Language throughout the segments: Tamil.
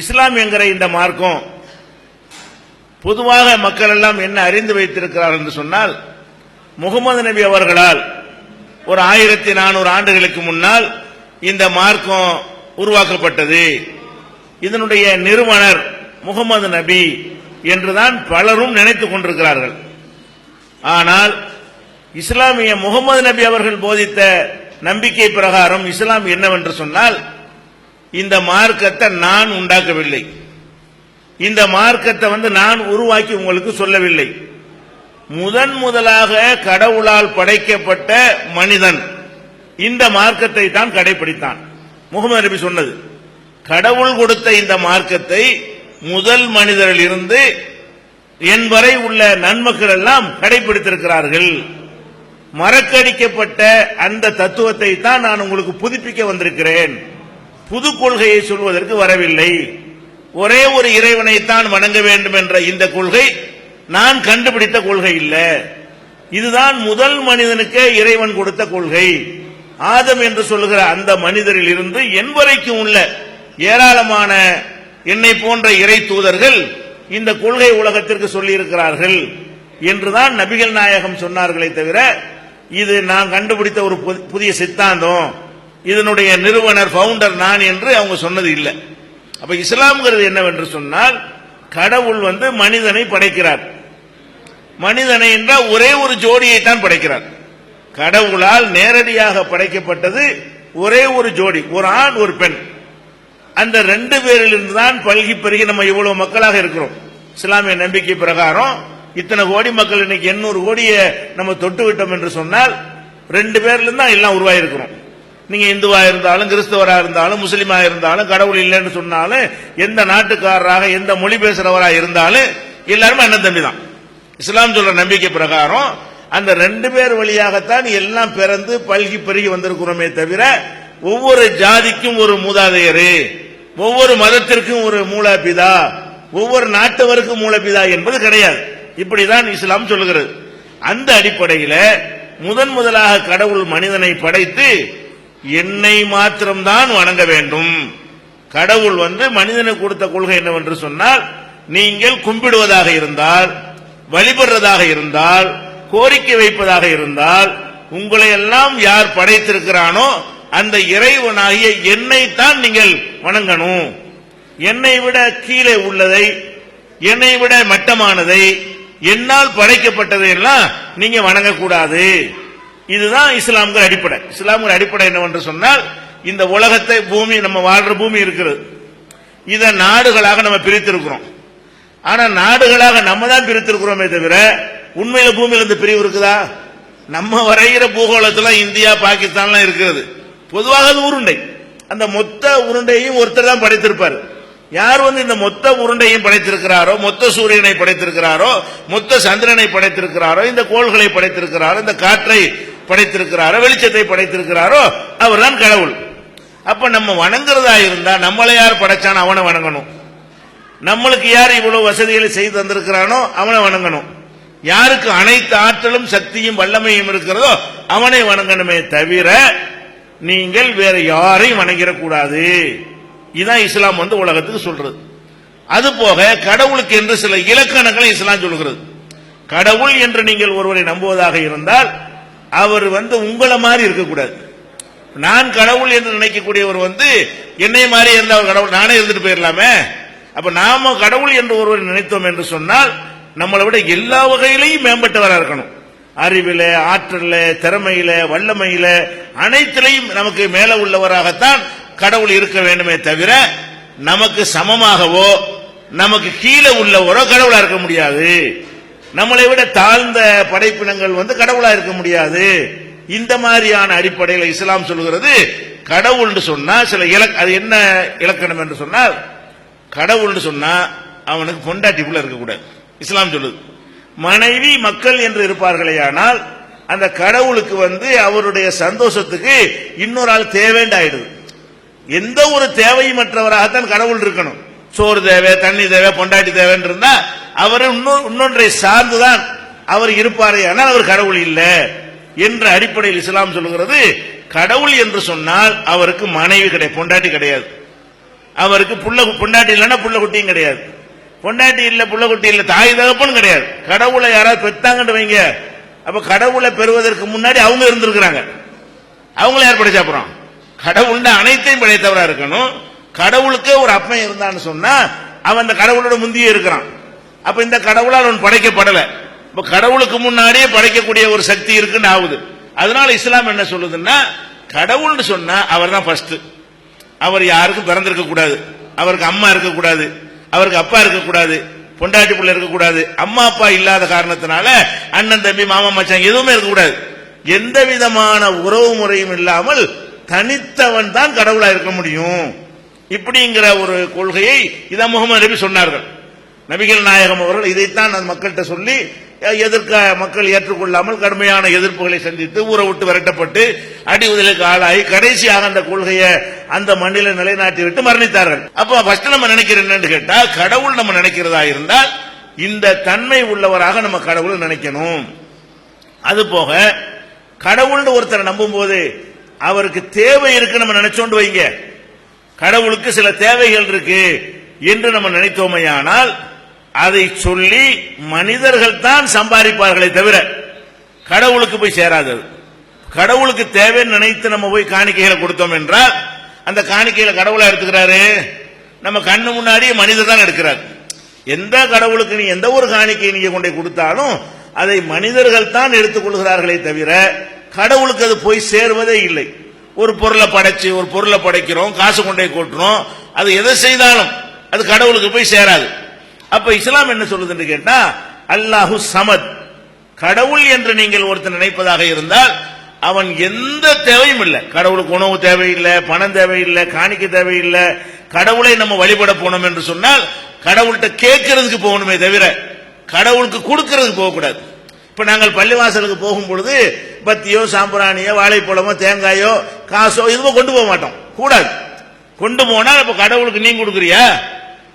இஸ்லாம் என்கிற இந்த மார்க்கம் பொதுவாக மக்கள் எல்லாம் என்ன அறிந்து வைத்திருக்கிறார்கள் என்று சொன்னால் முகமது நபி அவர்களால் ஒரு ஆயிரத்தி நானூறு ஆண்டுகளுக்கு முன்னால் இந்த மார்க்கம் உருவாக்கப்பட்டது. இதனுடைய நிறுவனர் முகமது நபி என்றுதான் பலரும் நினைத்துக் கொண்டிருக்கிறார்கள். ஆனால் இஸ்லாமிய முகமது நபி அவர்கள் போதித்த நம்பிக்கை பிரகாரம் இஸ்லாம் என்னவென்று சொன்னால் இந்த மார்க்கத்தை நான் உண்டாக்கவில்லை. இந்த மார்க்கத்தை வந்து நான் உருவாக்கி உங்களுக்கு சொல்லவில்லை. முதன் முதலாக கடவுளால் படைக்கப்பட்ட மனிதன் இந்த மார்க்கத்தை தான் கடைபிடித்தான் முகமது நபி சொன்னது கடவுள் கொடுத்த இந்த மார்க்கத்தை முதல் மனிதரில் இருந்து என் வரை உள்ள நன்மக்கள் எல்லாம் கடைபிடித்திருக்கிறார்கள் மறக்கடிக்கப்பட்ட அந்த தத்துவத்தை தான் நான் உங்களுக்கு புதுப்பிக்க வந்திருக்கிறேன். புது கொள்கையை சொல்வதற்கு வரவில்லை. ஒரே ஒரு இறைவனைத்தான் வணங்க வேண்டும் என்ற இந்த கொள்கை நான் கண்டுபிடித்த கொள்கை இல்லை. இதுதான் முதல் மனிதனுக்கே இறைவன் கொடுத்த கொள்கை. ஆதம் என்று சொல்லுகிற அந்த மனிதரில் இருந்து என் வரைக்கும் உள்ள ஏராளமான என்னை போன்ற இறை தூதர்கள் இந்த கொள்கை உலகத்திற்கு சொல்லியிருக்கிறார்கள் என்றுதான் நபிகள் நாயகம் சொன்னார்களே தவிர இது நான் கண்டுபிடித்த ஒரு புதிய சித்தாந்தம். இதனுடைய நிறுவனர் ஃபவுண்டர் நான் என்று அவங்க சொன்னது இல்லை. அப்ப இஸ்லாம்ங்கிறது என்னவென்று சொன்னால் கடவுள் வந்து மனிதனை படைக்கிறார். மனிதனை என்றால் ஒரே ஒரு ஜோடியை தான் படைக்கிறார். கடவுளால் நேரடியாக படைக்கப்பட்டது ஒரே ஒரு ஜோடி ஒரு ஆண் ஒரு பெண். அந்த ரெண்டு பேரிலிருந்து தான் பல்கி பெருகி நம்ம இவ்வளவு மக்களாக இருக்கிறோம். இஸ்லாமிய நம்பிக்கை பிரகாரம் இத்தனை கோடி மக்கள் இன்னைக்கு எண்ணூறு கோடியை நம்ம தொட்டு விட்டோம் என்று சொன்னால் ரெண்டு பேர்ல இருந்து தான் எல்லாம் உருவாயிருக்கிறோம் நீங்க இந்துவா இருந்தாலும் கிறிஸ்தவராக இருந்தாலும் முஸ்லீமா இருந்தாலும் கடவுள் இல்லைன்னு சொன்னாலும் எந்த நாட்டுக்காரராக எந்த மொழி பேசுறவராக இருந்தாலும் எல்லாருமே அண்ணன் தம்பி தான். இஸ்லாம் சொல்ற நம்பிக்கை பிரகாரம் அந்த ரெண்டு பேர் வழியாகத்தான் எல்லாம் பிறந்து பல்கி பெருகி வந்திருக்கிறோமே தவிர ஒவ்வொரு ஜாதிக்கும் ஒரு மூதாதையரு ஒவ்வொரு மதத்திற்கும் ஒரு மூலபிதா ஒவ்வொரு நாட்டவருக்கும் மூலபிதா என்பது கிடையாது. இப்படிதான் இஸ்லாம் சொல்லுகிறது. அந்த அடிப்படையில் முதன் முதலாக கடவுள் மனிதனை படைத்து என்னை மாத்திரம்தான் வணங்க வேண்டும். கடவுள் வந்து மனிதனுக்கு கொடுத்த கொள்கை என்னவென்று சொன்னால் நீங்கள் கும்பிடுவதாக இருந்தால் வழிபடுறதாக இருந்தால் கோரிக்கை வைப்பதாக இருந்தால் உங்களை எல்லாம் யார் படைத்திருக்கிறானோ அந்த இறைவனாகிய என்னை தான் நீங்கள் வணங்கணும். என்னை விட கீழே உள்ளதை என்னை விட மட்டமானதை என்னால் படைக்கப்பட்டதை எல்லாம் நீங்க வணங்கக்கூடாது. இதுதான் இஸ்லாம்கிற அடிப்படை. இஸ்லாம்கிற அடிப்படை என்னவென்று சொன்னால் இந்த உலகத்தை பூமி நம்ம வாழ்ற பூமி இருக்கிறது. இதை நாடுகளாக நம்ம பிரித்திருக்கிறோம். ஆனா நாடுகளாக நம்ம தான் பிரித்திருக்கிறோமே தவிர உண்மையில பூமியில இருந்து பிரிவு இருக்குதா? நம்ம வரைகிற பூகோளத்துல இந்தியா பாகிஸ்தான்லாம் இருக்கிறது. பொதுவாக அது உருண்டை. அந்த மொத்த உருண்டையும் ஒருத்தர் தான் படைத்திருப்பார். யார் வந்து இந்த மொத்த உருண்டையும் படைத்திருக்கிறாரோ மொத்த சூரியனை படைத்திருக்கிறாரோ மொத்த சந்திரனை படைத்திருக்கிறாரோ இந்த கோள்களை படைத்திருக்கிறாரோ இந்த காற்றை படைத்திருக்கிறாரோ வெளிச்சத்தை படைத்திருக்கிறாரோ அவர் தான் கடவுள். அப்ப நம்ம வணங்குறதா இருந்தா நம்மளை யார் படைச்சான் அவனை வணங்கணும். நம்மளுக்கு யார் இவ்வளவு வசதிகளை செய்து தந்திருக்கிறானோ அவனை வணங்கணும். யாருக்கு அனைத்து ஆற்றலும் சக்தியும் வல்லமையும் இருக்கிறதோ அவனை வணங்கணுமே தவிர நீங்கள் வேற யாரையும் வணங்கிடக்கூடாது. இதுதான் இஸ்லாம் வந்து உலகத்துக்கு சொல்றது. அது போக கடவுளுக்கு என்று சில இலக்கணங்களை இஸ்லாம் சொல்கிறது கடவுள் என்று நீங்கள் ஒருவரை நம்புவதாக இருந்தால் அவர் வந்து உங்களை மாதிரி இருக்கக்கூடாது. நான் கடவுள் என்று நினைக்கக்கூடியவர் வந்து என்னை மாதிரி இருந்த கடவுள் நானே இருந்துட்டு போயிடலாமே அப்ப நாம கடவுள் என்று ஒருவர் நினைத்தோம் என்று சொன்னால் நம்மளை விட எல்லா வகையிலையும் மேம்பட்டவராக இருக்கணும். அறிவில ஆற்றல திறமையில வல்லமையில அனைத்திலையும் நமக்கு மேல உள்ளவராகத்தான் கடவுள் இருக்க வேண்டுமே தவிர நமக்கு சமமாகவோ நமக்கு கீழே உள்ளவரோ கடவுளா இருக்க முடியாது. நம்மளை விட தாழ்ந்த படைப்பினங்கள் வந்து கடவுளா இருக்க முடியாது. இந்த மாதிரியான அடிப்படையில் இஸ்லாம் சொல்கிறது கடவுள்னு சொன்னா சில இலக் அது என்ன இலக்கணம் என்று சொன்னால் கடவுள்னு சொன்னா அவனுக்கு பொண்டாட்டி இருக்கக்கூடாது. இஸ்லாம் சொல்லுது. மனைவி மக்கள் என்று இருப்பார்களேயானால் அந்த கடவுளுக்கு வந்து அவருடைய சந்தோஷத்துக்கு இன்னொரு ஆள் தேவைண்டாயிடுது எந்த ஒரு தேவையமற்றவராகத்தான் கடவுள் இருக்கணும். சோறு தேவை தண்ணி தேவை பொண்டாட்டி தேவைன்னு இருந்தா அவர் இன்னொன்றை சார்ந்துதான் அவர் இருப்பாரே ஆனால் அவர் கடவுள் இல்லை என்ற அடிப்படையில் இஸ்லாம் சொல்லுகிறது. கடவுள் என்று சொன்னால் அவருக்கு மனைவி கிடையாது பொண்டாட்டி கிடையாது. அவருக்கு புள்ள பொண்டாட்டி இல்லைன்னா புள்ள குட்டியும் கிடையாது. பொண்டாட்டி இல்ல புள்ள குட்டி இல்ல தாய் தகப்பனும் கிடையாது. கடவுளை யாராவது பெத்தாங்கன்னு வைங்க. அப்ப கடவுளை பெறுவதற்கு முன்னாடி அவங்க இருந்திருக்கிறாங்க. அவங்கள யார் படைச்சா அப்புறம் கடவுள்னா அனைத்தையும் படைத்தவரா இருக்கணும். கடவுளுக்கே ஒரு அப்பன் இருந்தான்னு சொன்னா அவன் அந்த கடவுளோட முந்தியே இருக்கிறான். அப்ப இந்த கடவுளால் அவன் படைக்கப்படல. இப்ப கடவுளுக்கு முன்னாடியே படைக்கக்கூடிய ஒரு சக்தி இருக்குன்னு ஆகுது. அதனால இஸ்லாம் என்ன சொல்லுதுன்னா கடவுள்னு சொன்னா அவர் தான் ஃபர்ஸ்ட் அவர் யாருக்கும் பிறந்திருக்க கூடாது. அவருக்கு அம்மா இருக்கக்கூடாது அவருக்கு அப்பா இருக்கக்கூடாது பொண்டாட்டி பிள்ளை இருக்கக்கூடாது அம்மா அப்பா இல்லாத காரணத்தினால அண்ணன் தம்பி மாமா மச்சான் எதுவுமே இருக்கக்கூடாது எந்த விதமான உறவு முறையும் இல்லாமல் தனித்தவன் தான் கடவுளா இருக்க முடியும். இப்படிங்கிற ஒரு கொள்கையை இத முகமது நபி சொன்னார்கள். நபிகள் நாயகம் அவர்கள் இதைத்தான் மக்கள்கிட்ட சொல்லி எதிர்க்க மக்கள் ஏற்றுக்கொள்ளாமல் கடுமையான எதிர்ப்புகளை சந்தித்து ஊரை விட்டு விரட்டப்பட்டு அடி உதலுக்கு ஆளாகி கடைசியாக அந்த கொள்கையை அந்த மண்ணில நிலைநாட்டி விட்டு மரணித்தார்கள். அப்ப ஃபர்ஸ்ட் நம்ம நினைக்கிறது என்னன்னு கேட்டா கடவுள் நம்ம நினைக்கிறதா இருந்தால் இந்த தன்மை உள்ளவராக நம்ம கடவுளை நினைக்கணும். அது போக கடவுள்னு ஒருத்தரை நம்பும் போது அவருக்கு தேவை இருக்கு நம்ம நினைச்சோண்டு வைங்க. கடவுளுக்கு சில தேவைகள் இருக்கு என்று நம்ம நினைத்தோமையானால் அதை சொல்லி மனிதர்கள் தான் சம்பாதிப்பார்களே தவிர கடவுளுக்கு போய் சேராது கடவுளுக்கு தேவைன்னு நினைத்து நம்ம போய் காணிக்கைகளை கொடுத்தோம் என்றால் அந்த காணிக்கையில கடவுளா எடுத்துக்கிறாரு? நம்ம கண்ணு முன்னாடியே மனிதர் தான் எடுக்கிறார். எந்த கடவுளுக்கு நீ எந்த ஒரு காணிக்கையை நீங்க கொண்டு போய் கொடுத்தாலும் அதை மனிதர்கள் தான் எடுத்துக்கொள்கிறார்களே தவிர கடவுளுக்கு அது போய் சேர்வதே இல்லை. ஒரு பொருளை படைச்சு ஒரு பொருளை படைக்கிறோம் காசு கொண்டே கூட்டுறோம். அது எதை செய்தாலும் அது கடவுளுக்கு போய் சேராது. அப்ப இஸ்லாம் என்ன சொல்லுதுன்னு கேட்டா அல்லாஹு சமத். கடவுள் என்று நீங்கள் ஒருத்தர் நினைப்பதாக இருந்தால் அவன் எந்த தேவையும் இல்லை. கடவுளுக்கு உணவு தேவையில்லை பணம் தேவையில்லை காணிக்க தேவையில்லை. கடவுளை நம்ம வழிபட போனோம் என்று சொன்னால் கடவுள்கிட்ட கேட்கறதுக்கு போகணுமே தவிர கடவுளுக்கு கொடுக்கறதுக்கு போகக்கூடாது. இப்ப நாங்கள் பள்ளிவாசலுக்கு போகும் பொழுது பத்தியோ சாம்பிராணியோ வாழைப்பழமோ தேங்காயோ காசோ இதுவோ கொண்டு போக மாட்டோம். கூடாது. கொண்டு போனா இப்ப கடவுளுக்கு நீ கொடுக்குறியா?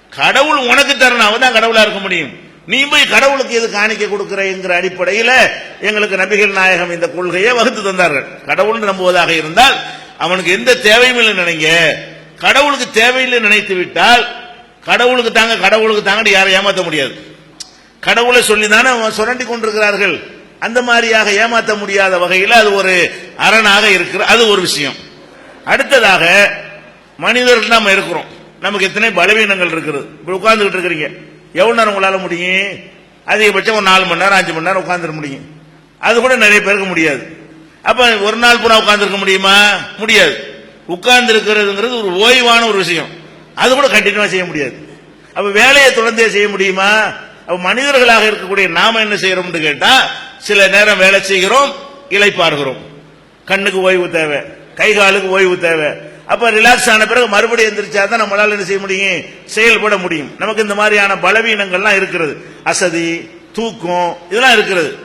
கடவுள் உனக்கு தரணும். அவன் தான் கடவுளா இருக்க முடியும். நீ போய் கடவுளுக்கு எது காணிக்க கொடுக்கிறேங்கிற அடிப்படையில் எங்களுக்கு நபிகள் நாயகம் இந்த கொள்கையை வகுத்து தந்தார்கள். கடவுள் நம்புவதாக இருந்தால் அவனுக்கு எந்த தேவையும் இல்லை நினைங்க. கடவுளுக்கு தேவையில்லை நினைத்து விட்டால் கடவுளுக்கு தாங்க கடவுளுக்கு தாங்க யாரை ஏமாற்ற முடியாது. கடவுளை சொல்லி தானே சுரண்டி கொண்டிருக்கிறார்கள். அந்த மாதிரியாக ஏமாற்ற முடியாத வகையில் அது ஒரு அரணாக இருக்கிற அது ஒரு விஷயம். அடுத்ததாக மனிதர்கள் நம்ம இருக்கிறோம். நமக்கு எத்தனை பலவீனங்கள் இருக்குது. இப்படி உட்கார்ந்துகிட்டு இருக்கிறீங்க. எவ்வளவு நேரம் உங்களால முடியும்? அதிகபட்சம் ஒரு நாலு மணி நேரம் அஞ்சு மணி நேரம் உட்காந்துட முடியும். அது கூட நிறைய பேருக்கு முடியாது. அப்ப ஒரு நாள் பூரா உட்கார்ந்துருக்க முடியுமா? முடியாது. உட்கார்ந்து இருக்கிறதுங்கிறது ஒரு ஓய்வான ஒரு விஷயம். அது கூட கண்டினியூவா செய்ய முடியாது. அப்ப வேலையை தொடர்ந்தே செய்ய முடியுமா? மனிதர்களாக இருக்கக்கூடிய நாம என்ன செய்யறோம்னு கேட்டா சில நேரம் வேலை செய்கிறோம் இழைப்பார்கிறோம் கண்ணுக்கு ஓய்வு தேவை கை காலுக்கு ஓய்வு தேவை. அப்ப ரிலாக்ஸ் ஆன பிறகு மறுபடியும் எந்திரிச்சா தான் நம்மளால என்ன செய்ய முடியும்? செயல்பட முடியும். நமக்கு இந்த மாதிரியான பலவீனங்கள்லாம் இருக்கிறது. அசதி தூக்கம் இதெல்லாம் இருக்கிறது.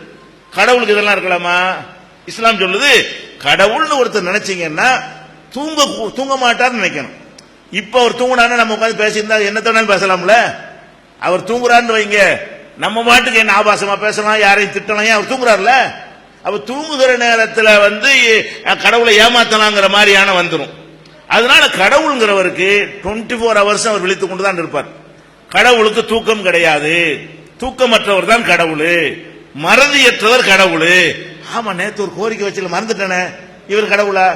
கடவுளுக்கு இதெல்லாம் இருக்கலாமா? இஸ்லாம் சொல்லுது கடவுள்னு ஒருத்தர் நினைச்சீங்கன்னா தூங்க தூங்க மாட்டார்னு நினைக்கணும். இப்ப ஒரு தூங்கினான்னு நம்ம உட்காந்து பேசியிருந்தா என்ன வேணாலும் பேசலாம்ல? அவர் தூங்குறான்னு வைங்க. நம்ம பாட்டுக்கு என்ன ஆபாசமா பேசலாம் யாரையும் திட்டலாம் அவர் தூங்குறாருல? அவர் தூங்குகிற நேரத்தில் வந்து கடவுளை ஏமாத்தலாங்கிற மாதிரியான வந்துடும் அதனால கடவுளுங்கிறவருக்கு 24 ஃபோர் ஹவர்ஸ் அவர் விழித்துக் கொண்டு தான் இருப்பார். கடவுளுக்கு தூக்கம் கிடையாது. தூக்கமற்றவர் தான் கடவுள். மறதியற்றவர் கடவுள். ஆமா நேத்து ஒரு கோரிக்கை வச்சுல மறந்துட்டேனே. இவர் கடவுளா?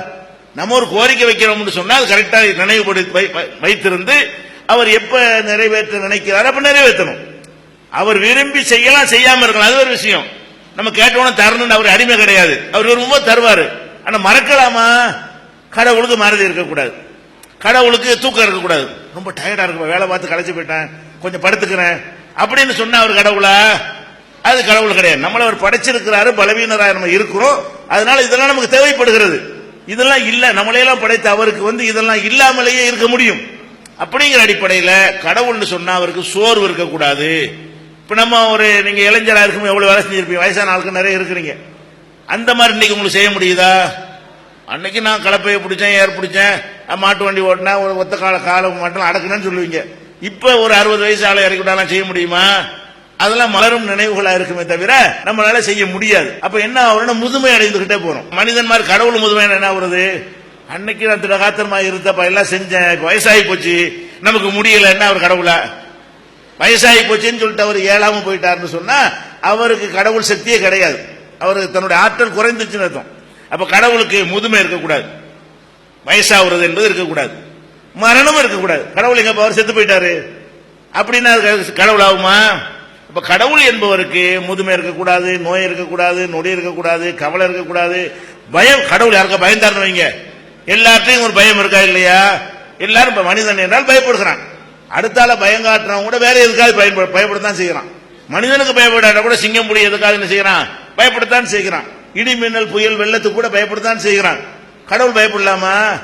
நம்ம ஒரு கோரிக்கை வைக்கிறோம்னு சொன்னால் அது நினைவுபடுத்தி வைத்திருந்து அவர் எப்ப நிறைவேற்ற நினைக்கிறார்? அப்ப நிறைவேற்றணும். அவர் விரும்பி செய்யலாம் செய்யாம இருக்கலாம். அது ஒரு விஷயம். நம்ம கேட்டோன்னு தரணும்னு அவர் அடிமை கிடையாது. அவர் விரும்பும்போது தருவாரு. ஆனா மறக்கலாமா? கடவுளுக்கு மறதி இருக்கக்கூடாது. கடவுளுக்கு தூக்கம் இருக்கக்கூடாது. ரொம்ப டயர்டா இருக்கு. வேலை பார்த்து களைச்சு போயிட்டேன். கொஞ்சம் படுத்துக்கிறேன். அப்படின்னு சொன்னா அவர் கடவுளா? அது கடவுள் கிடையாது. நம்மள அவர் படைச்சிருக்கிறாரு. பலவீனராக நம்ம இருக்கிறோம். அதனால இதெல்லாம் நமக்கு தேவைப்படுகிறது. இதெல்லாம் இல்ல. நம்மளையெல்லாம் படைத்த அவருக்கு வந்து இதெல்லாம் இல்லாமலேயே இருக்க முடியும். அப்படிங்கிற அடிப்படையில் கடவுள்னு சொன்னா அவருக்கு சோர்வு இருக்கக்கூடாது. இப்ப நம்ம ஒரு நீங்க இளைஞராக இருக்கும் எவ்வளவு வேலை செஞ்சிருப்பீங்க? வயசான ஆளுக்கு நிறைய இருக்கிறீங்க. அந்த மாதிரி இன்னைக்கு உங்களுக்கு செய்ய முடியுதா? அன்னைக்கு நான் கலப்பையை பிடிச்சேன் ஏர் பிடிச்சேன் மாட்டு வண்டி ஓட்டினா ஒரு ஒத்த கால காலம் மட்டும் அடக்குனேன்னு சொல்லுவீங்க. இப்ப ஒரு அறுபது வயசு ஆளை இறக்கிவிட்டாலாம் செய்ய முடியுமா? அதெல்லாம் மலரும் நினைவுகளா இருக்குமே தவிர நம்மளால செய்ய முடியாது. அப்ப என்ன ஆகும்னா முதுமை அடைந்துகிட்டே போறோம். மனிதன் மாதிரி கடவுள் முதுமை என்ன ஆகுறது? அன்னைக்கு நான் திடகாத்திரமா இருந்தப்ப எல்லாம் செஞ்சேன். இப்ப வயசாகி போச்சு. நமக்கு முடியலன்னா அவர் கடவுளா? வயசாகி போச்சுன்னு சொல்லிட்டு அவர் ஏழாம போயிட்டாருன்னு சொன்னா அவருக்கு கடவுள் சக்தியே கிடையாது. அவருக்கு தன்னுடைய ஆற்றல் குறைந்துச்சுன்னு அர்த்தம். அப்ப கடவுளுக்கு முதுமை இருக்கக்கூடாது. வயசாகிறது என்பது இருக்கக்கூடாது. மரணமும் இருக்கக்கூடாது. கடவுள் எங்க அவர் செத்து போயிட்டாரு? அப்படின்னா கடவுள் ஆகுமா? இப்ப கடவுள் என்பவருக்கு முதுமை இருக்கக்கூடாது நோய் இருக்கக்கூடாது நொடி இருக்கக்கூடாது கவலை இருக்கக்கூடாது. பயம் கடவுள் யாருக்க பயந்தாருன்னு வைங்க. எல்லாத்தையும் ஒரு பயம் இருக்கா இல்லையா? எல்லாரும் இப்ப மனிதன் என்றால் பயப்படுகிறான். அடுத்தால பயம் காட்டுறவன் கூட வேற எதுக்காவது பயன்பட பயப்படத்தான் செய்கிறான். மனிதனுக்கு பயப்படாத கூட சிங்கம் புலி எதுக்காக என்ன செய்யறான் பயப்படத்தான் செய்கிறான். இடி மின்னல் புயல் வெள்ளத்துக்கு கூட பயப்படத்தான் செய்கிறான். கடவுள் பயப்படலாமா?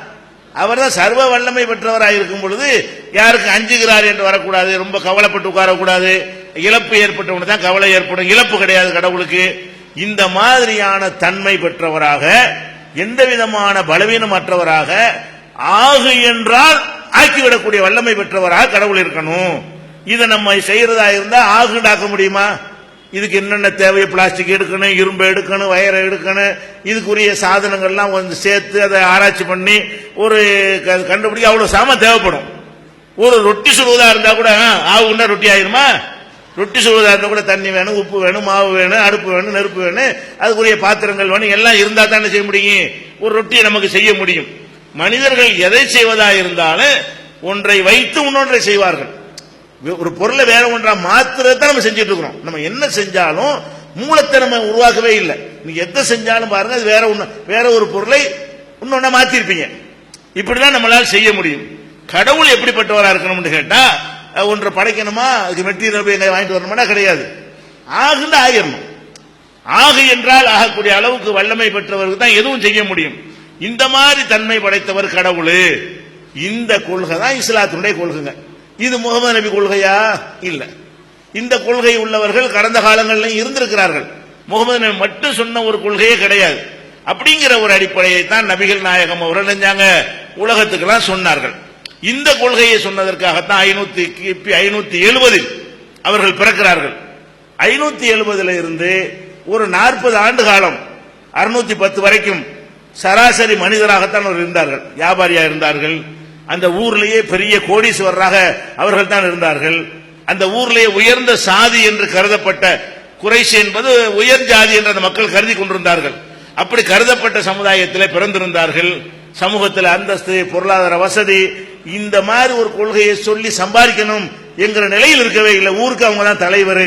அவர் தான் சர்வ வல்லமை பெற்றவராக இருக்கும் பொழுது யாருக்கு அஞ்சுகிறார் என்று வரக்கூடாது ரொம்ப கவலைப்பட்டு உட்காரக்கூடாது. இழப்பு ஏற்பட்டவனு தான் கவலை ஏற்படும். இழப்பு கிடையாது கடவுளுக்கு. இந்த மாதிரியான தன்மை பெற்றவராக எந்த விதமான பலவீனமற்றவராக ஆகு என்றால் ஆக்கிவிடக்கூடிய வல்லமை பெற்றவராக கடவுள் இருக்கணும். இதை நம்ம செய்யறதா இருந்தா ஆகுண்டாக்க முடியுமா? இதுக்கு என்னென்ன தேவை பிளாஸ்டிக் எடுக்கணும் இரும்பு எடுக்கணும் வயரை எடுக்கணும் இதுக்குரிய சாதனங்கள்லாம் கொஞ்சம் சேர்த்து அதை ஆராய்ச்சி பண்ணி ஒரு க- கண்டுபிடிக்க அவ்வளவு சாமான் தேவைப்படும். ஒரு ரொட்டி சுடுவதா இருந்தா கூட ஆ, ஆகுன்னா ரொட்டி ஆயிருமா? ரொட்டி சுடுவதா இருந்தால் கூட தண்ணி வேணும் உப்பு வேணும் மாவு வேணும் அடுப்பு வேணும் நெருப்பு வேணும். அதுக்குரிய பாத்திரங்கள் வேணும். எல்லாம் இருந்தா தானே செய்ய முடியும். ஒரு ரொட்டியை நமக்கு செய்ய முடியும். மனிதர்கள் எதை செய்வதா இருந்தாலும் ஒன்றை வைத்து இன்னொன்றை செய்வார்கள். ஒரு பொருளை வேற ஒன்றா மாத்திரத்தை நம்ம செஞ்சுட்டு இருக்கிறோம். நம்ம என்ன செஞ்சாலும் மூலத்தை நம்ம உருவாக்கவே இல்லை. நீங்க எதை செஞ்சாலும் பாருங்க அது வேற ஒன்று வேற ஒரு பொருளை இன்னொன்னா மாத்திருப்பீங்க. இப்படிதான் நம்மளால செய்ய முடியும். கடவுள் எப்படிப்பட்டவராக இருக்கணும்னு கேட்டா ஒன்றை படைக்கணுமா? அதுக்கு மெட்டீரியல் போய் வாங்கிட்டு வரணுமா கிடையாது. ஆகுன்னு ஆகிடணும். ஆகு என்றால் ஆகக்கூடிய அளவுக்கு வல்லமை பெற்றவருக்கு தான் எதுவும் செய்ய முடியும். இந்த மாதிரி தன்மை படைத்தவர் கடவுள். இந்த கொள்கை தான் இஸ்லாத்தினுடைய கொள்கைங்க. இது முகமது நபி கொள்கையா? இல்ல. இந்த கொள்கை உள்ளவர்கள் கடந்த காலங்களிலும் இருந்திருக்கிறார்கள். முகமது நபி மட்டும் சொன்ன ஒரு கொள்கையே கிடையாது. அப்படிங்கிற ஒரு அடிப்படையை தான் நபிகள் நாயகம் அவர்கள் செஞ்சாங்க உலகத்துக்கெல்லாம் சொன்னார்கள். இந்த கொள்கையை சொன்னதற்காகத்தான் ஐநூத்தி கிபி ஐநூத்தி எழுபதில் அவர்கள் பிறக்கிறார்கள். ஐநூத்தி எழுபதுல இருந்து ஒரு நாற்பது ஆண்டு காலம் அறுநூத்தி பத்து வரைக்கும் சராசரி மனிதராகத்தான் அவர் இருந்தார்கள். வியாபாரியா இருந்தார்கள். அந்த ஊர்லேயே பெரிய கோடீஸ்வரராக அவர்கள் தான் இருந்தார்கள். அந்த ஊர்லேயே உயர்ந்த சாதி என்று கருதப்பட்ட குறைசி என்பது உயர் ஜாதி என்று அந்த மக்கள் கருதி கொண்டிருந்தார்கள். அப்படி கருதப்பட்ட சமுதாயத்தில் பிறந்திருந்தார்கள். சமூகத்தில் அந்தஸ்து பொருளாதார வசதி இந்த மாதிரி ஒரு கொள்கையை சொல்லி சம்பாதிக்கணும் என்கிற நிலையில் இருக்கவே இல்லை. ஊருக்கு அவங்க தான் தலைவர்.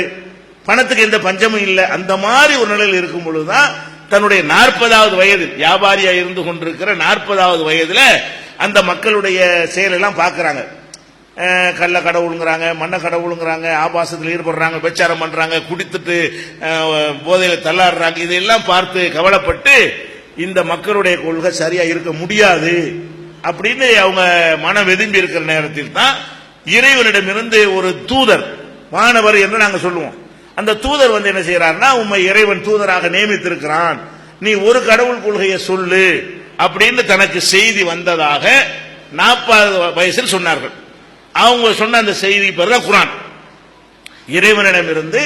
பணத்துக்கு எந்த பஞ்சமும் இல்லை. அந்த மாதிரி ஒரு நிலையில் இருக்கும் பொழுதுதான் தன்னுடைய நாற்பதாவது வயது வியாபாரியா இருந்து கொண்டிருக்கிற நாற்பதாவது வயதுல அந்த மக்களுடைய செயலெல்லாம் பார்க்கறாங்க. அஹ், கள்ள கடவுளுங்கிறாங்க மண்ண கடவுளுங்கிறாங்க ஆபாசத்தில் ஈடுபடுறாங்க பிரச்சாரம் பண்றாங்க குடித்துட்டு போதையில் போதையில தள்ளாடுறாங்க. இதையெல்லாம் பார்த்து கவலைப்பட்டு இந்த மக்களுடைய கொள்கை சரியா இருக்க முடியாது. அப்படின்னு அவங்க மனம் வெதும்பி இருக்கிற நேரத்தில் தான் இறைவனிடமிருந்து ஒரு தூதர் மாணவர் என்று நாங்கள் சொல்லுவோம். அந்த தூதர் வந்து என்ன செய்யறாருன்னா உண்மை இறைவன் தூதராக நியமித்திருக்கிறான். நீ ஒரு கடவுள் கொள்கையை சொல்லு அப்படின்னு தனக்கு செய்தி வந்ததாக நாற்பது வயசில் சொன்னார்கள். அவங்க சொன்ன அந்த செய்தி பேர் தான் குரான். இறைவனிடமிருந்து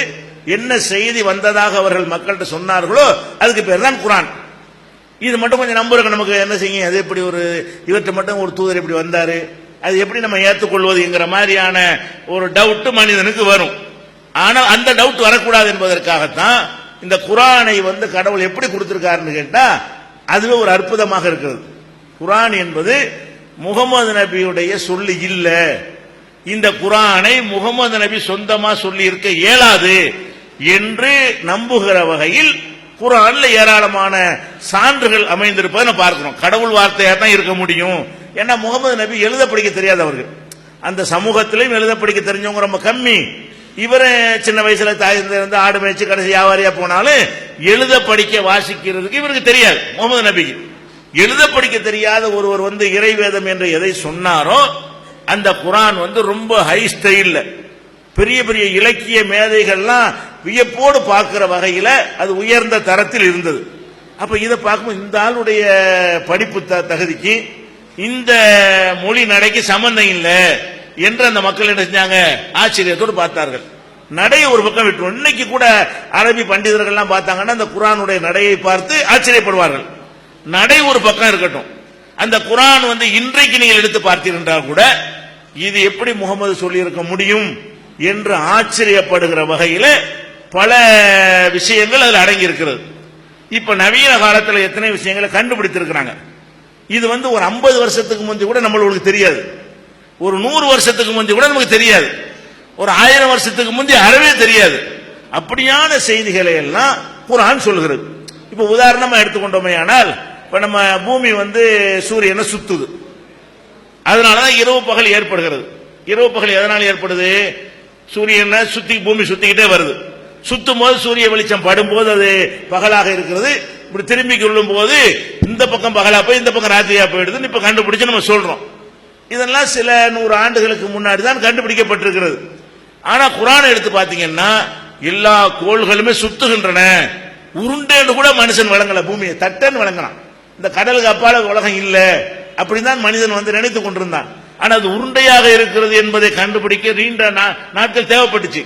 என்ன செய்தி வந்ததாக அவர்கள் மக்கள்கிட்ட சொன்னார்களோ அதுக்கு பேர் தான் குரான். இது மட்டும் கொஞ்சம் நம்புறக்கு நமக்கு என்ன செய்யும்? அது எப்படி ஒரு இவர்கிட்ட மட்டும் ஒரு தூதர் இப்படி வந்தாரு? அது எப்படி நம்ம ஏற்றுக்கொள்வதுங்கிற மாதிரியான ஒரு டவுட் மனிதனுக்கு வரும். ஆனால் அந்த டவுட் வரக்கூடாது என்பதற்காகத்தான் இந்த குரானை வந்து கடவுள் எப்படி கொடுத்திருக்காருன்னு கேட்டா அதுவே ஒரு அற்புதமாக இருக்கிறது. குரான் என்பது முகமது நபியுடைய சொல்லி இல்ல. இந்த குரானை முகமது நபி சொந்தமா சொல்லி இருக்க இயலாது என்று நம்புகிற வகையில் குரான்ல ஏராளமான சான்றுகள் அமைந்திருப்பதை நான் பார்க்கிறோம். கடவுள் வார்த்தையா தான் இருக்க முடியும். ஏன்னா முகமது நபி எழுத படிக்க தெரியாதவர்கள் அந்த சமூகத்திலையும் எழுத படிக்க தெரிஞ்சவங்க ரொம்ப கம்மி. இவரு சின்ன வயசுல தாய் இருந்து ஆடு மேய்ச்சி கடைசி வியாபாரியா போனாலும் எழுத படிக்க வாசிக்கிறதுக்கு இவருக்கு தெரியாது முகமது நபிக்கு. எழுத படிக்க தெரியாத ஒருவர் வந்து இறைவேதம் என்று எதை சொன்னாரோ அந்த குரான் வந்து ரொம்ப ஹை ஸ்டைலில் பெரிய பெரிய இலக்கிய மேதைகள்லாம் வியப்போடு பார்க்கிற வகையில அது உயர்ந்த தரத்தில் இருந்தது. அப்ப இதை பார்க்கும்போது இந்த ஆளுடைய படிப்பு த- தகுதிக்கு இந்த மொழி நடைக்கு சம்பந்தம் இல்லை என்று அந்த மக்கள் என்ன செஞ்சாங்க? ஆச்சரியத்தோடு பார்த்தார்கள். நடையை ஒரு பக்கம் விட்டு இன்னைக்கு கூட அரபி பண்டிதர்கள்லாம் பார்த்தாங்கன்னா அந்த குரானுடைய நடையை பார்த்து ஆச்சரியப்படுவார்கள். நடை ஒரு பக்கம் இருக்கட்டும். அந்த குரான் வந்து இன்றைக்கு நீங்கள் எடுத்து பார்த்தீர்கள் கூட இது எப்படி முகமது சொல்லியிருக்க முடியும் என்று ஆச்சரியப்படுகிற வகையில் பல விஷயங்கள் அதில் அடங்கி இருக்கிறது இப்ப நவீன காலத்தில் எத்தனை விஷயங்களை கண்டுபிடித்திருக்கிறாங்க? இது வந்து ஒரு 50 வருஷத்துக்கு முந்தி கூட நம்மளுக்கு தெரியாது. ஒரு நூறு வருஷத்துக்கு முந்தி கூட நமக்கு தெரியாது. ஒரு ஆயிரம் வருஷத்துக்கு முந்தி அறவே தெரியாது. அப்படியான செய்திகளை எல்லாம் குரான் சொல்கிறது. இப்ப உதாரணமா எடுத்துக்கொண்டோமே ஆனால் இப்ப நம்ம பூமி வந்து சூரியனை சுத்துது. அதனாலதான் இரவு பகல் ஏற்படுகிறது. இரவு பகல் எதனால் ஏற்படுது? சூரியனை சுத்தி பூமி சுத்திக்கிட்டே வருது. சுத்தும் போது சூரிய வெளிச்சம் படும்போது அது பகலாக இருக்கிறது. இப்படி திரும்பி கொள்ளும் போது இந்த பக்கம் பகலா போய் இந்த பக்கம் ராத்திரியா போயிடுதுன்னு இப்ப கண்டுபிடிச்சு நம்ம சொல்றோம். இதெல்லாம் சில நூறு ஆண்டுகளுக்கு முன்னாடி தான் கண்டுபிடிக்கப்பட்டிருக்கிறது. ஆனா குரான் எடுத்து பாத்தீங்கன்னா எல்லா கோள்களுமே சுத்துகின்றன. உருண்டேன்னு கூட மனுஷன் வழங்கல பூமியை தட்டன்னு வழங்கலாம். இந்த கடலுக்கு அப்பால உலகம் இல்ல அப்படிதான் மனிதன் வந்து நினைத்து கொண்டிருந்தான். ஆனா அது உருண்டையாக இருக்கிறது என்பதை கண்டுபிடிக்க நீண்ட நா- நாட்கள் தேவைப்பட்டுச்சு.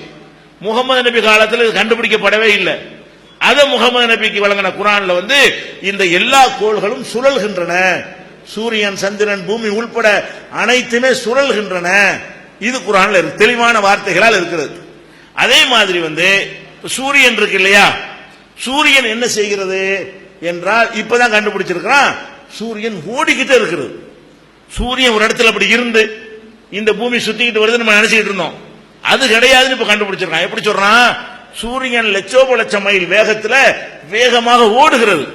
முகமது நபி காலத்தில் இது கண்டுபிடிக்கப்படவே இல்லை. அத முகமது நபிக்கு வழங்கின குரான்ல வந்து இந்த எல்லா கோள்களும் சுழல்கின்றன. சூரியன் சந்திரன் பூமி உள்பட அனைத்துமே சுழல்கின்றன. இது குரான்ல இருக்கு. தெளிவான வார்த்தைகளால் இருக்கிறது. அதே மாதிரி வந்து சூரியன் இருக்கு இல்லையா? சூரியன் என்ன செய்கிறது என்றால் இப்பதான் கண்டுபிடிச்சிருக்கிறான். சூரியன் ஓடிக்கிட்டே இருக்கிறது. சூரியன் ஒரு இடத்துல அப்படி இருந்து இந்த பூமி சுத்திக்கிட்டு வருதுன்னு நம்ம நினைச்சிட்டு இருந்தோம். அது கிடையாதுன்னு இப்ப கண்டுபிடிச்சிருக்கான் எப்படி சொல்றான்? சூரியன் லட்சோப லட்சம் மைல் வேகத்துல வேகமாக ஓடுகிறது.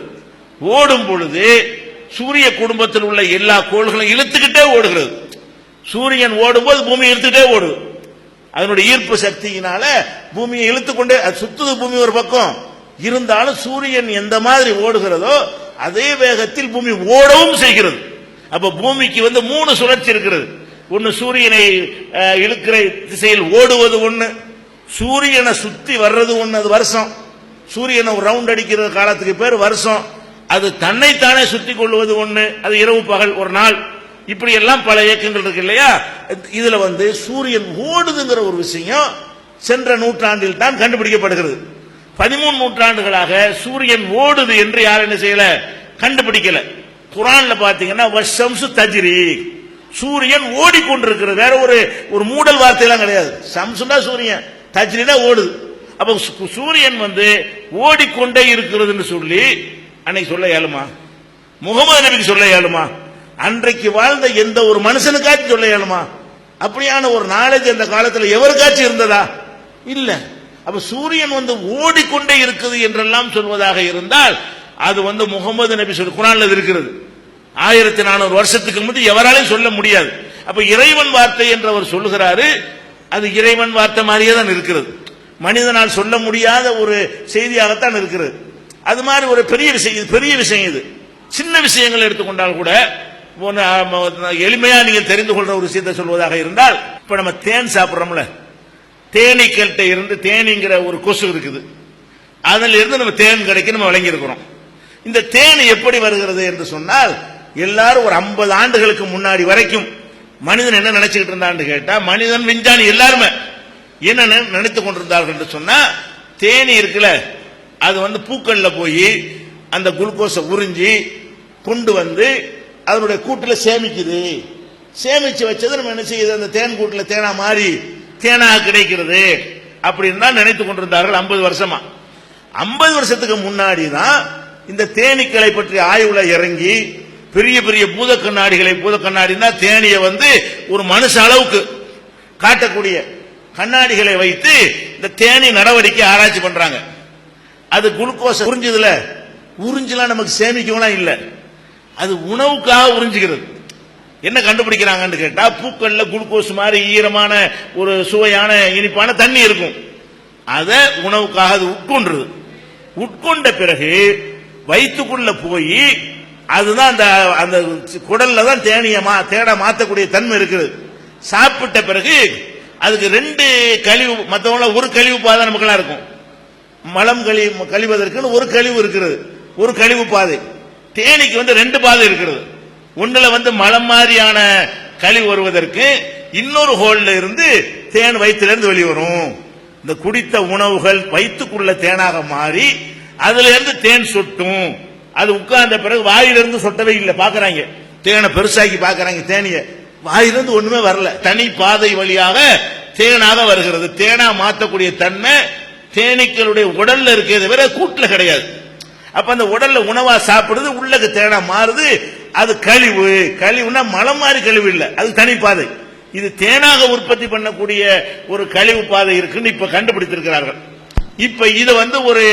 ஓடும் பொழுது சூரிய குடும்பத்தில் உள்ள எல்லா கோள்களும் இழுத்துக்கிட்டே ஓடுகிறது. சூரியன் ஓடும்போது பூமி இழுத்துக்கிட்டே ஓடுது. அதனுடைய ஈர்ப்பு சக்தியினால பூமியை இழுத்துக்கொண்டே அது சுத்துது பூமி ஒரு பக்கம். இருந்தாலும் சூரியன் எந்த மாதிரி ஓடுகிறதோ அதே வேகத்தில் பூமி ஓடவும் செய்கிறது. அப்ப பூமிக்கு வந்து மூணு சுழற்சி இருக்கிறது. ஒன்னு சூரியனை இழுக்கிற திசையில் ஓடுவது ஒண்ணு சூரியனை சுத்தி வர்றது ஒண்ணு அது வருஷம். சூரியனை ரவுண்ட் அடிக்கிற காலத்துக்கு பேர் வருஷம். அது தன்னைத்தானே சுத்தி கொள்வது ஒண்ணு அது இரவு பகல் ஒரு நாள். இப்படி எல்லாம் பல இயக்கங்கள் இருக்கு இல்லையா? இதுல வந்து சூரியன் ஓடுதுங்கிற ஒரு விஷயம் சென்ற நூற்றாண்டில் தான் கண்டுபிடிக்கப்படுகிறது. பதிமூணு நூற்றாண்டுகளாக சூரியன் ஓடுது என்று யாரும் என்ன செய்யல? கண்டுபிடிக்கல. குரான்ல பாத்தீங்கன்னா வஷம்சு தஜ்ரி சூரியன் ஓடிக்கொண்டிருக்கிறது. வேற ஒரு ஒரு மூடல் வார்த்தையெல்லாம் கிடையாது. சம்சுனா சூரியன். தஜ்ரினா ஓடுது. அப்ப சூரியன் வந்து ஓடிக்கொண்டே இருக்கிறதுன்னு சொல்லி அன்னைக்கு சொல்ல இயலுமா? முகமது நபிக்கு சொல்ல இயலுமா? அன்றைக்கு வாழ்ந்த எந்த ஒரு மனுஷனுக்காச்சும் சொல்ல இயலுமா? அப்படியான ஒரு நாலேஜ் அந்த காலத்தில் எவருக்காச்சும் இருந்ததா? இல்ல. அப்ப சூரியன் வந்து ஓடிக்கொண்டே இருக்குது என்றெல்லாம் சொல்வதாக இருந்தால் அது வந்து முகமது நபி சொல்லி குரான்ல இருக்கிறது. ஆயிரத்தி நானூறு வருஷத்துக்கு முன்பு எவராலையும் சொல்ல முடியாது. அப்ப இறைவன் வார்த்தை என்று அவர் சொல்லுகிறாரு அது இறைவன் வார்த்தை மாதிரியே தான் இருக்கிறது. மனிதனால் சொல்ல முடியாத ஒரு செய்தியாகத்தான் இருக்கிறது. அது மாதிரி ஒரு பெரிய விஷயம் இது பெரிய விஷயம் இது. சின்ன விஷயங்கள் எடுத்துக்கொண்டால் கூட எளிமையா நீங்க தெரிந்து கொள்ற ஒரு விஷயத்தை சொல்வதாக இருந்தால் இப்ப நம்ம தேன் சாப்பிடுறோம்ல. தேனீக்கள்கிட்ட இருந்து தேனிங்கிற ஒரு கொசு இருக்குது. அதில் இருந்து நம்ம தேன் கிடைக்க நம்ம வழங்கி இருக்கிறோம் இந்த தேன் எப்படி வருகிறது என்று சொன்னால் எல்லாரும் ஒரு 50 ஆண்டுகளுக்கு முன்னாடி வரைக்கும் மனிதன் என்ன நினைச்சுக்கிட்டு இருந்தான்னு கேட்டா மனிதன் விஞ்ஞானி எல்லாருமே என்ன நினைத்து கொண்டிருந்தார்கள் என்று சொன்னா தேனி இருக்குல்ல அது வந்து பூக்கள்ல போய் அந்த குளுக்கோஸை உறிஞ்சி கொண்டு வந்து அதனுடைய கூட்டுல சேமிக்குது. சேமிச்சு வச்சது நம்ம என்ன செய்யுது? அந்த தேன் கூட்டுல தேனா மாறி தேனாக கிடைக்கிறது அப்படின்னு தான் நினைத்து கொண்டிருந்தார்கள் 50 வருஷமா. 50 வருஷத்துக்கு முன்னாடி தான் இந்த தேனீக்களை பற்றி ஆய்வுல இறங்கி பெரிய பெரிய பூத கண்ணாடிகளை பூத கண்ணாடினா தேனியை வந்து ஒரு மனுஷ அளவுக்கு காட்டக்கூடிய கண்ணாடிகளை வைத்து இந்த தேனி நடவடிக்கை ஆராய்ச்சி பண்றாங்க. அது குளுக்கோஸ் உறிஞ்சதுல. உறிஞ்சலாம் நமக்கு சேமிக்கவும் இல்ல. அது உணவுக்காக உறிஞ்சுகிறது. என்ன கண்டுபிடிக்கிறாங்கன்னு கேட்டா பூக்கள்ல குளுக்கோஸ் மாதிரி ஈரமான ஒரு சுவையான இனிப்பான தண்ணி இருக்கும். அதை உணவுக்காக அது உட்கொண்டுருது. உட்கொண்ட பிறகு வயிற்றுக்குள்ள போய் அதுதான் அந்த அந்த குடல்ல தான் தேனிய மா தேட மாத்தக்கூடிய தன்மை இருக்குது. சாப்பிட்ட பிறகு அதுக்கு ரெண்டு கழிவு மற்றவங்கள ஒரு கழிவு பாதை நமக்குலாம் இருக்கும். மலம் கழி கழிவதற்குன்னு ஒரு கழிவு இருக்கிறது. ஒரு கழிவு பாதை. தேனிக்கு வந்து ரெண்டு பாதை இருக்கிறது. ஒன்றுல வந்து மலம் மாதிரியான கழிவு வருவதற்கு இன்னொரு ஹோல்ல இருந்து தேன் வயிற்றிலிருந்து வெளிவரும் இந்த குடித்த உணவுகள் வயிற்றுக்குள்ள தேனாக மாறி அதுல இருந்து தேன் சுட்டும். அது உட்கார்ந்த பிறகு வாயிலிருந்து சொட்டவே இல்லை. பாக்குறாங்க தேனை பெருசாக்கி பாக்குறாங்க தேனிய வாயிலிருந்து ஒண்ணுமே வரல. தனி பாதை வழியாக தேனாக வருகிறது. தேனா மாத்தக்கூடிய தன்மை தேனீக்களுடைய உடல்ல இருக்கே வேற கூட்டுல கிடையாது. அப்ப அந்த உடல்ல உணவா சாப்பிடுறது உள்ளக்கு தேனா மாறுது. அது கழிவு. கழிவுனா மலம் மாதிரி கழிவு இல்ல. அது தனி பாதை. இது தேனாக உற்பத்தி பண்ணக்கூடிய ஒரு கழிவு பாதை இருக்குன்னு இப்ப கண்டுபிடித்திருக்கிறார்கள். இப்ப இது வந்து ஒரு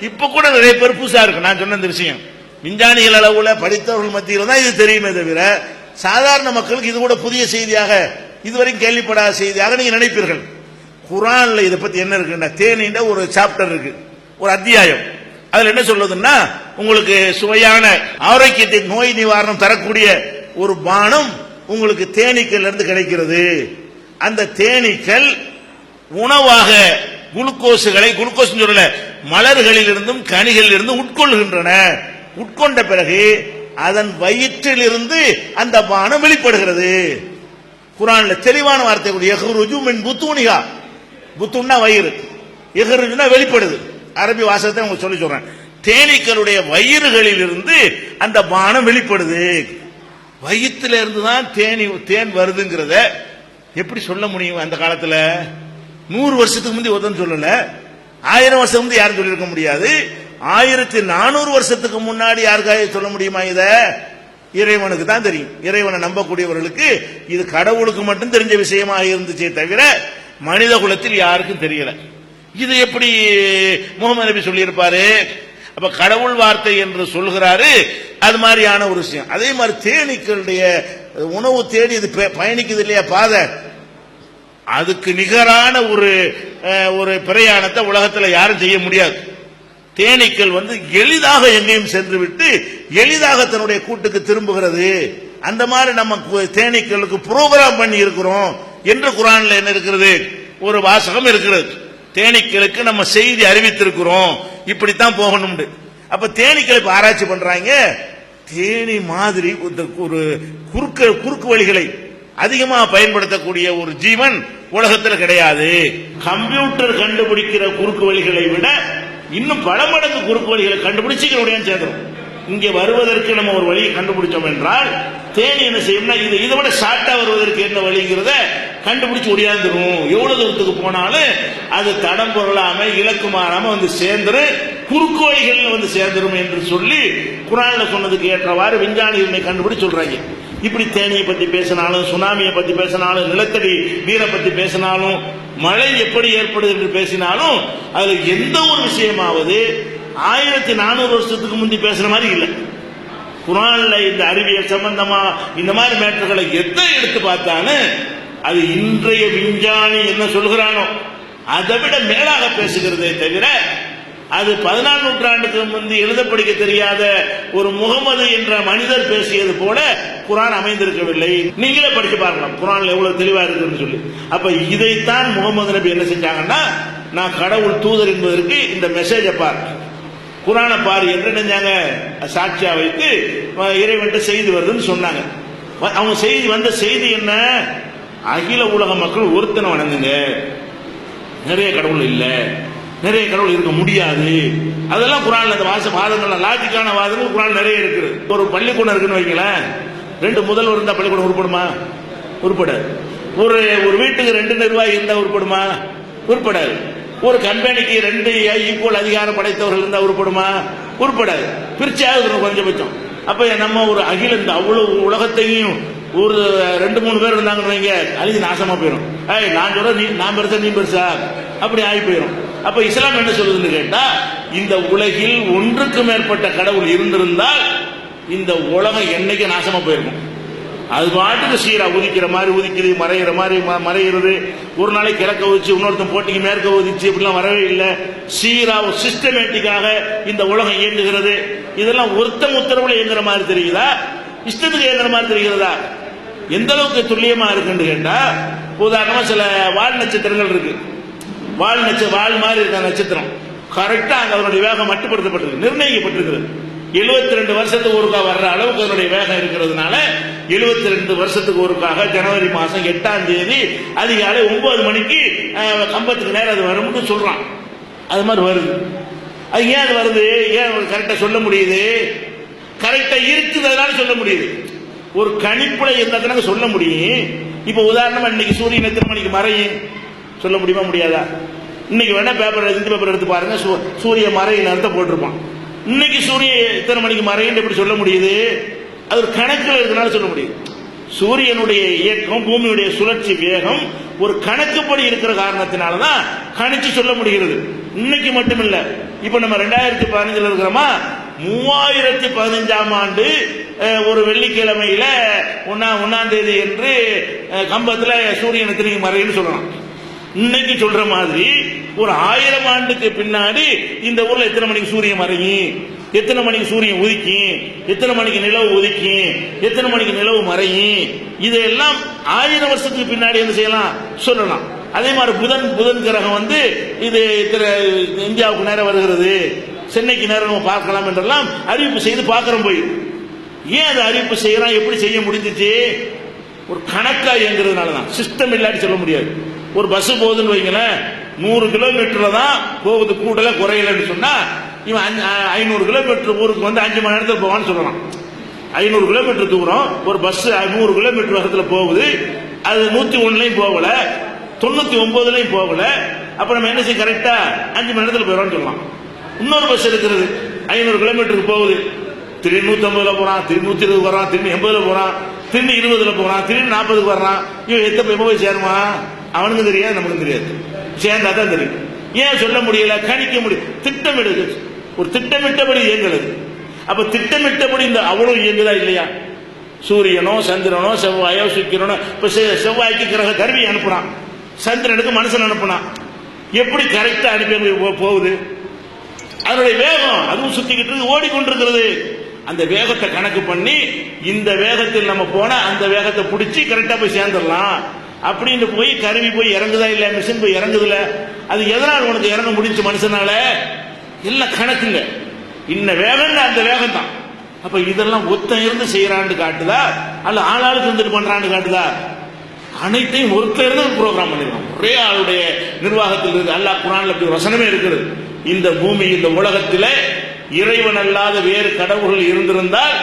இப்ப கூட நிறைய பேர் புதுசா இருக்கு. நான் சொன்ன இந்த விஷயம். விஞ்ஞானிகள் அளவுல படித்தவர்கள் மத்தியில் தான் இது தெரியுமே தவிர சாதாரண மக்களுக்கு இது கூட புதிய செய்தியாக இதுவரைக்கும் கேள்விப்படாத செய்தியாக நீங்க நினைப்பீர்கள். குரான்ல இதை பத்தி என்ன இருக்குன்னா தேனின்ற ஒரு சாப்டர் இருக்கு. ஒரு அத்தியாயம். அதுல என்ன சொல்லுதுன்னா உங்களுக்கு சுவையான ஆரோக்கியத்தை நோய் நிவாரணம் தரக்கூடிய ஒரு பானம் உங்களுக்கு தேனீக்கள் இருந்து கிடைக்கிறது. அந்த தேனீக்கள் உணவாக குளுக்கோஸுகளை குளுக்கோஸ் சொல்லல மலர்களில் இருந்தும் கனிகளில் இருந்தும் உட்கொள்கின்றன உட்கொண்ட பிறகு அதன் வயிற்றிலிருந்து அந்த பானம் வெளிப்படுகிறது. குரான்ல தெளிவான வார்த்தை கூட எஹ்ருஜு மின் புத்துணிகா புத்துன்னா வயிறு. எஹ்ருஜுனா வெளிப்படுது. அரபி வாசகத்தை உங்களுக்கு சொல்லி சொல்றேன். தேனீக்களுடைய வயிறுகளில் இருந்து அந்த பானம் வெளிப்படுது. வயிற்றுல இருந்து தான் தேனி தேன் வருதுங்கிறத எப்படி சொல்ல முடியும் அந்த காலத்துல? நூறு வருஷத்துக்கு முந்தி ஒருத்தன் சொல்லல. ஆயிரம் வருஷம் முந்தி யாரும் சொல்லியிருக்க முடியாது. ஆயிரத்தி நானூறு வருஷத்துக்கு முன்னாடி யாருக்காக சொல்ல முடியுமா இத? இறைவனுக்கு தான் தெரியும். இறைவனை நம்பக்கூடியவர்களுக்கு இது கடவுளுக்கு மட்டும் தெரிஞ்ச விஷயமா இருந்துச்சே தவிர மனித குலத்தில் யாருக்கும் தெரியல. இது எப்படி முகமது நபி சொல்லியிருப்பாரு? அப்ப கடவுள் வார்த்தை என்று சொல்கிறாரு அது மாதிரியான ஒரு விஷயம். அதே மாதிரி தேனீக்களுடைய உணவு தேடி இது ப- பயணிக்குது இல்லையா? பாதை. அதுக்கு நிகரான ஒரு ஒரு பிரயாணத்தை உலகத்தில் யாரும் செய்ய முடியாது. தேனீக்கள் வந்து எளிதாக எங்கேயும் சென்று விட்டு எளிதாக தன்னுடைய கூட்டுக்கு திரும்புகிறது. அந்த மாதிரி நம்ம தேனீக்களுக்கு புரோகிராம் பண்ணி இருக்கிறோம் என்று குரான்ல என்ன இருக்கிறது? ஒரு வாசகம் இருக்கிறது. தேனீக்களுக்கு நம்ம செய்தி அறிவித்திருக்கிறோம். இப்படித்தான் போகணும் அப்ப தேனீக்களை ஆராய்ச்சி பண்றாங்க. தேனி மாதிரி ஒரு- ஒரு குறுக்கு குறுக்கு வழிகளை அதிகமா பயன்படுத்தக்கூடிய ஒரு ஜீவன் உலகத்தில் கிடையாது. கம்ப்யூட்டர் கண்டுபிடிக்கிற குறுக்கு வழிகளை விட இன்னும் பல மடங்கு குறுக்கு வழிகளை கண்டுபிடிச்சு உடையான் சேர்ந்துடும் இங்கே வருவதற்கு நம்ம ஒரு வழியை கண்டுபிடிச்சோம் என்றால் தேனி என்ன செய்யும்னா இது இதை விட ஷார்ட்டா வருவதற்கு என்ன வழிங்கிறத கண்டுபிடிச்சு ஒடியாந்துரும். எவ்வளவு தூரத்துக்கு போனாலும் அது தடம் பொருளாம இலக்கு மாறாம வந்து சேர்ந்துரு. குறுக்கு வழிகள் வந்து சேர்ந்துரும் என்று சொல்லி குரான்ல சொன்னதுக்கு ஏற்றவாறு விஞ்ஞானிகள் கண்டுபிடிச்சு சொல்றாங்க. இப்படி தேனியை பத்தி பேசினாலும் சுனாமியை பத்தி பேசினாலும் நிலத்தடி நீரை பத்தி பேசினாலும் மழை எப்படி ஏற்படுது என்று பேசினாலும் அதுல எந்த ஒரு விஷயமாவது ஆயிரத்தி நானூறு வருஷத்துக்கு முந்தி பேசுற மாதிரி இல்லை. குரான்ல இந்த அறிவியல் சம்பந்தமா இந்த மாதிரி மேட்டர்களை எதை எடுத்து பார்த்தாலும் அது இன்றைய விஞ்ஞானி என்ன சொல்கிறானோ அதை விட மேலாக பேசுகிறதே தவிர அது பதினாறு நூற்றாண்டுக்கு முந்தி எழுத படிக்க தெரியாத ஒரு முகமது என்ற மனிதர் பேசியது போல குரான் அமைந்திருக்கவில்லை. நீங்களே படிச்சு பாருங்க குரான் எவ்வளவு தெளிவா இருக்குன்னு சொல்லி. அப்ப இதைத்தான் முகமது நபி என்ன செஞ்சாங்கன்னா நான் கடவுள் தூதர் என்பதற்கு இந்த மெசேஜை பார். குரானை பாரு என்று நினைஞ்சாங்க சாட்சியா வைத்து இறைவன் செய்தி வருதுன்னு சொன்னாங்க. அவங்க செய்தி வந்த செய்தி என்ன? அகில உலக மக்கள் ஒருத்தனை வணங்குங்க. நிறைய கடவுள் இல்லை. நிறைய கடவுள் இருக்க முடியாது. அதெல்லாம் குரான்ல இந்த வாச வாதங்கள் லாஜிக்கான வாதங்கள் குரான் நிறைய இருக்குது. ஒரு பள்ளிக்கூடம் இருக்குன்னு வைங்களேன். ரெண்டு முதல்வர் இருந்தா பள்ளிக்கூடம் உருப்படுமா? உருப்படாது. ஒரு ஒரு வீட்டுக்கு ரெண்டு நிர்வாகி இருந்தா உருப்படுமா? உருப்படாது. ஒரு கம்பெனிக்கு ரெண்டு ஈக்குவல் அதிகாரம் படைத்தவர்கள் இருந்தா உருப்படுமா? உருப்படாது. பிரிச்சாவது இருக்கணும் குறைஞ்சபட்சம். அப்ப நம்ம ஒரு அகில இந்த அவ்வளவு உலகத்தையும் ஒரு ரெண்டு மூணு பேர் இருந்தாங்கன்னு வைங்க. அழிஞ்சு நாசமா போயிடும் ஏய் நான் சொல்ற நீ நான் பெருசா நீ பெருசா. அப்படி ஆகி போயிடும் அப்ப இஸ்லாம் என்ன சொல்லுதுன்னு கேட்டா இந்த உலகில் ஒன்றுக்கு மேற்பட்ட கடவுள் இருந்திருந்தால் இந்த உலகம் என்னைக்கு நாசமா போயிருக்கும். அது பாட்டுக்கு சீரா உதிக்கிற மாதிரி உதிக்குது மறையிற மாதிரி ம- மறையிறது. ஒரு நாளைக்கு கிழக்க உதிச்சு இன்னொருத்தன் போட்டிக்கு மேற்க உதிச்சு இப்படிலாம் வரவே இல்லை. சீரா சிஸ்டமேட்டிக்காக இந்த உலகம் இயங்குகிறது. இதெல்லாம் ஒருத்தன் உத்தரவுல இயங்குற மாதிரி தெரியுதா? இஷ்டத்துக்கு இயங்குற மாதிரி தெரிகிறதா? எந்த அளவுக்கு துல்லியமா இருக்குன்னு கேட்டா உதாரணமா சில வால் நட்சத்திரங்கள் இருக்கு. வால் நட்ச வால் மாதிரி இருக்க நட்சத்திரம். கரெக்டா அங்க அதனுடைய வேகம் மட்டுப்படுத்தப்பட்டிருக்கு நிர்ணயிக்கப்பட்டிருக்கிறது 72 ரெண்டு வருஷத்துக்கு ஒருக்கா வர்ற அளவுக்கு அதனுடைய வேகம் இருக்கிறதுனால 72 ரெண்டு வருஷத்துக்கு ஒருக்காக ஜனவரி மாசம் எட்டாம் தேதி அதிகாலை ஒன்பது மணிக்கு கம்பத்துக்கு நேரம் அது வரும்னு சொல்றான். அது மாதிரி வருது. அது ஏன் அது வருது? ஏன் கரெக்டா சொல்ல முடியுது? கரெக்டா இருக்குதுனால சொல்ல முடியுது. ஒரு கணிப்புல இருந்தா சொல்ல முடியும். இப்ப உதாரணமா இன்னைக்கு சூரியன் எத்தனை மணிக்கு மறையும்? சொல்ல முடியுமா முடியாதா? இன்னைக்கு வேணா பேப்பர் இந்து பேப்பர் எடுத்து பாருங்க. சூ- சூரிய மறை நேரத்தை போட்டிருப்பான். இன்னைக்கு சூரியன் எத்தனை மணிக்கு மறைன்னு எப்படி சொல்ல முடியுது? அது ஒரு கணக்கில் இருக்கிறனால சொல்ல முடியுது. சூரியனுடைய இயக்கம் பூமியுடைய சுழற்சி வேகம் ஒரு கணக்குப்படி இருக்கிற காரணத்தினால தான் கணிச்சு சொல்ல முடிகிறது. இன்னைக்கு மட்டும் இப்போ நம்ம ரெண்டாயிரத்தி பதினஞ்சில் இருக்கிறோமா? மூவாயிரத்தி பதினஞ்சாம் ஆண்டு ஒரு வெள்ளிக்கிழமையில ஒன்னா ஒன்னாம் தேதி என்று கம்பத்தில் கம்பத்துல சூரியன் மறைன்னு சொல்லலாம். இன்னைக்கு சொல்ற மாதிரி ஒரு ஆயிரம் ஆண்டுக்கு பின்னாடி இந்த ஊர்ல எத்தனை மணிக்கு சூரியன் மறையும்? எத்தனை மணிக்கு சூரியன் உதிக்கும்? எத்தனை மணிக்கு நிலவு உதிக்கும்? எத்தனை மணிக்கு நிலவு மறையும்? இதெல்லாம் ஆயிரம் வருஷத்துக்கு பின்னாடி என்ன செய்யலாம்? சொல்லலாம். அதே மாதிரி புதன் புதன் கிரகம் வந்து இது இத்தனை இந்தியாவுக்கு நேரம் வருகிறது. சென்னைக்கு நேரம் நம்ம பார்க்கலாம் என்றெல்லாம் அறிவிப்பு செய்து பார்க்கிறோம் போய். ஏன் அதை அறிவிப்பு செய்யறான் எப்படி செய்ய முடிஞ்சிச்சு? ஒரு கணக்கா இயங்குறதுனால தான் சிஸ்டம் இல்லாட்டி சொல்ல முடியாது. ஒரு பஸ் போகுதுன்னு வைங்களேன் நூறு கிலோமீட்டர்ல தான் போகுது கூடல குறையலன்னு சொன்னா இவன் ஐநூறு கிலோமீட்டர் ஊருக்கு வந்து அஞ்சு மணி நேரத்தில் போவான்னு சொல்லலாம் ஐநூறு கிலோமீட்டர் தூரம் ஒரு பஸ் நூறு கிலோமீட்டர் வேகத்துல போகுது அது நூத்தி ஒன்னுலயும் போகல தொண்ணூத்தி ஒன்பதுலயும் போகல அப்ப நம்ம என்ன செய்ய கரெக்டா அஞ்சு மணி நேரத்தில் போயிடறோம்னு சொல்லலாம் இன்னொரு பஸ் இருக்கிறது ஐநூறு கிலோமீட்டருக்கு போகுது. திடீர்னு நூத்தி ஐம்பதுல போறான் திடீர்னு நூத்தி இருபது வரான் திரும்பி எண்பதுல போறான் திரும்பி இருபதுல போறான் திரும்பி நாற்பதுக்கு வர்றான். இவன் எத்தனை போய் சேருமா அவனுக்கும் தெரியாது நமக்கும் தெரியாது. சேர்ந்தா தான் தெரியும். ஏன் சொல்ல முடியல? கணிக்க முடியும் திட்டமிடுது ஒரு திட்டமிட்டபடி இயங்குறது. அப்ப திட்டமிட்டபடி இந்த அவ்வளவு இயங்குதா இல்லையா? சூரியனோ சந்திரனோ செவ்வாயோ சுக்கிரனோ இப்ப செ- செவ்வாய்க்கு கிரக கருவி அனுப்புனான். சந்திரனுக்கு மனுஷன் அனுப்புனான். எப்படி கரெக்டா அனுப்பி போ- போகுது? அதனுடைய வேகம் அதுவும் சுத்திக்கிட்டு இருக்கு, ஓடிக்கொண்டிருக்கிறது. அந்த வேகத்தை கணக்கு பண்ணி இந்த வேகத்தில் நம்ம போனா அந்த வேகத்தை பிடிச்சி கரெக்டா போய் சேர்ந்துடலாம். அப்படின்னு போய் கருவி போய் இறங்குதா இல்லை மிஷின் போய் இறங்குதுல? அது எதனால் உனக்கு இறங்க முடிஞ்சு மனுஷனால? எல்லாம் கணக்குங்க. இன்ன வேகம் அந்த வேகம் தான் அப்ப இதெல்லாம் ஒத்தன் இருந்து செய்யறான்னு காட்டுதா? அல்ல ஆளாளுக்கு இருந்துட்டு பண்றான்னு காட்டுதா? அனைத்தையும் ஒருத்தர் இருந்து ப்ரோக்ராம் பண்ணிருக்கோம். ஒரே ஆளுடைய நிர்வாகத்தில் இருக்கு அல்லாஹ் குரான்ல அப்படி வசனமே இருக்குது. இந்த பூமி இந்த உலகத்தில் இறைவன் அல்லாத வேறு கடவுள்கள் இருந்திருந்தால்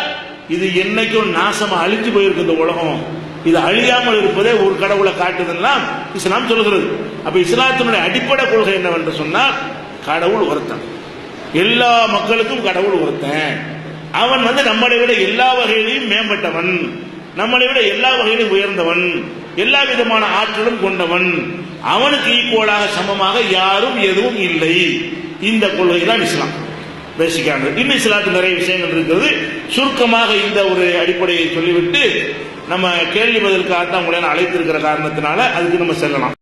இது என்னைக்கும் நாசமா அழிஞ்சு போயிருக்கு இந்த உலகம். இது அழியாமல் இருப்பதே ஒரு கடவுளை காட்டுதுன்னா இஸ்லாம் சொல்கிறது அப்ப இஸ்லாத்தினுடைய அடிப்படை கொள்கை என்னவென்று சொன்னால் கடவுள் ஒருத்தன். எல்லா மக்களுக்கும் கடவுள் ஒருத்தன். அவன் வந்து நம்மளை விட எல்லா வகையிலையும் மேம்பட்டவன். நம்மளை விட எல்லா வகையிலும் உயர்ந்தவன். எல்லா விதமான ஆற்றலும் கொண்டவன். அவனுக்கு ஈக்குவலாக சமமாக யாரும் எதுவும் இல்லை. இந்த கொள்கை தான் இஸ்லாம் பேசிக்கானது இன்னும் இஸ்லாத்தில் நிறைய விஷயங்கள் இருக்கிறது. சுருக்கமாக இந்த ஒரு அடிப்படையை சொல்லிவிட்டு நம்ம கேள்வி பதிலுக்காக தான் உங்களை அழைத்திருக்கிற காரணத்தினால அதுக்கு நம்ம செல்லலாம்.